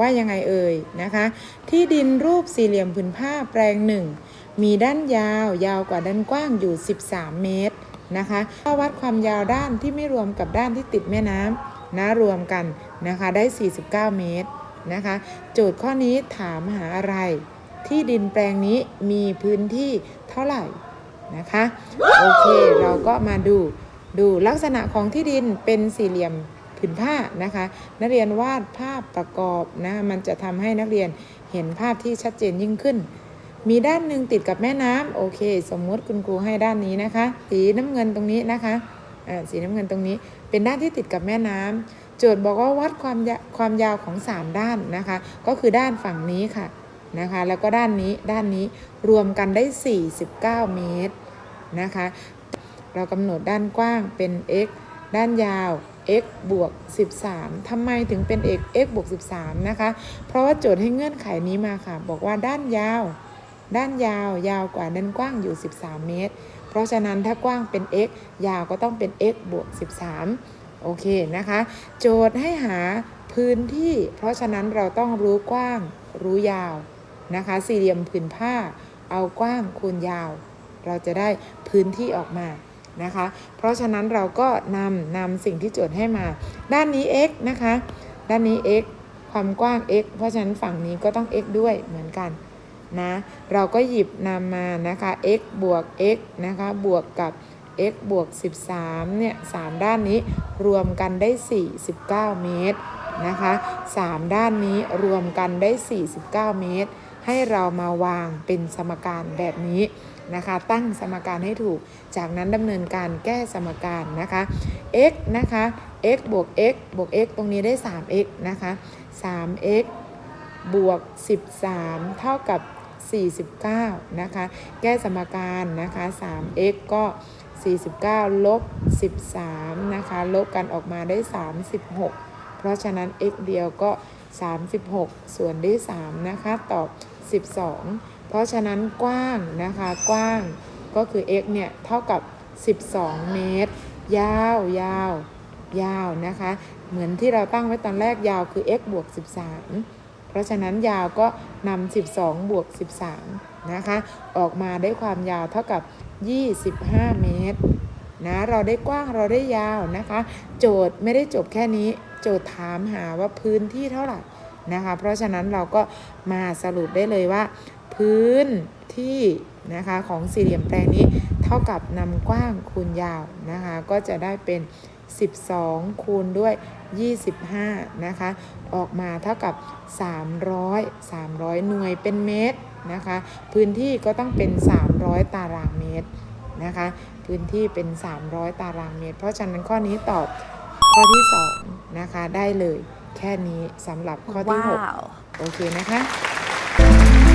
ว่ายังไงเอ่ยนะคะ ที่ดินรูปสี่เหลี่ยมผืนผ้าแปลงหนึ่งมีด้านยาวยาวกว่าด้านกว้างอยู่ 13 เมตรนะคะถ้าวัดความยาวด้านที่ไม่รวมกับด้านที่ติดแม่น้ำนะรวมกันนะคะได้ 49 เมตรนะคะ โจทย์ข้อนี้ถามหาอะไร ที่ดินแปลงนี้มีพื้นที่เท่าไหร่นะคะ โอเค เราก็มาดูดูลักษณะของที่ดินเป็นสี่เหลี่ยม ผืนผ้านะคะ นักเรียนวาดภาพประกอบนะมันจะทำให้นักเรียนเห็นภาพที่ชัดเจนยิ่งขึ้น มีด้านหนึ่งติดกับแม่น้ำโอเค สมมุติคุณครูให้ด้านนี้นะคะ สีน้ำเงินตรงนี้นะคะอ่าสีน้ำเงินตรงนี้ เป็นด้านที่ติดกับแม่น้ำโจทย์บอกว่าวัดความยาความยาวของ 3 ด้านนะคะ ก็คือด้านฝั่งนี้ค่ะนะคะ แล้วก็ด้านนี้ด้านนี้รวมกันได้ 49 เมตรนะคะ เรากำหนดด้านกว้างเป็น x ด้านยาว x บวก 13 ทำไมถึงเป็น x x บวก 13 นะคะ เพราะว่าโจทย์ให้เงื่อนไขนี้มาค่ะ บอกว่าด้านยาว ด้านยาวยาวกว่าด้านกว้างอยู่ 13 เมตร เพราะฉะนั้นถ้ากว้างเป็น x ยาวก็ต้องเป็น x บวก 13 โอเคนะคะ โจทย์ให้หาพื้นที่ เพราะฉะนั้นเราต้องรู้กว้าง รู้ยาวนะคะ สี่เหลี่ยมผืนผ้า เอากว้างคูณยาว เราจะได้พื้นที่ออกมา นะคะ เพราะฉะนั้นเราก็นำนำสิ่งที่โจทย์ให้มา ด้านนี้ x นะคะ ด้านนี้ x ความกว้าง x เพราะฉะนั้นฝั่งนี้ก็ต้อง x ด้วยเหมือนกันนะเราก็หยิบนำมานะคะ x บวก x นะคะบวกกับ x บวก 13เนี่ย3ด้านนี้รวมกันได้ 49 เมตรนะคะ 3 ด้านนี้รวมกันได้ 49 เมตร ให้เรามาวางเป็นสมการแบบนี้นะคะ ตั้งสมการให้ถูก จากนั้นดำเนินการแก้สมการนะคะ x นะคะ x บวก x บวก x ตรงนี้ได้ 3x นะคะ 3x บวก 13 เท่ากับ 49 นะคะ แก้สมการนะคะ 3x ก็ 49 ลบ 13 นะคะ ลบกันออกมาได้ 36 เพราะฉะนั้น x เดียวก็ 36 ส่วนได้3นะคะ ตอบ 12 เพราะฉะนั้นกว้างนะคะกว้างก็คือ x เนี่ยเท่ากับ 12 เมตร ยาวยาวยาวนะคะ เหมือนที่เราตั้งไว้ตอนแรกยาวคือ x บวก 13 เพราะฉะนั้นยาวก็นำ12 บวก 13 นะคะ ออกมาได้ความยาวเท่ากับ 25 เมตรนะเราได้กว้างเราได้ยาวนะคะ โจทย์ไม่ได้จบแค่นี้ โจทย์ถามหาว่าพื้นที่เท่าไหร่ นะคะ เพราะฉะนั้นเราก็มาสรุปได้เลยว่า พื้นที่นะคะของสี่เหลี่ยมแปลงนี้เท่ากับนำกว้างคูณยาวนะคะ ก็จะได้เป็น 12 คูณด้วย 25 นะคะ ออกมาเท่ากับ 300 300 หน่วยเป็นเมตรนะคะ พื้นที่ก็ต้องเป็น 300 ตารางเมตรนะคะ พื้นที่เป็น 300 ตารางเมตร เพราะฉะนั้นข้อนี้ตอบข้อที่ 2 นะคะ ได้เลย แค่นี้สำหรับข้อที่ 6 โอเคไหมคะ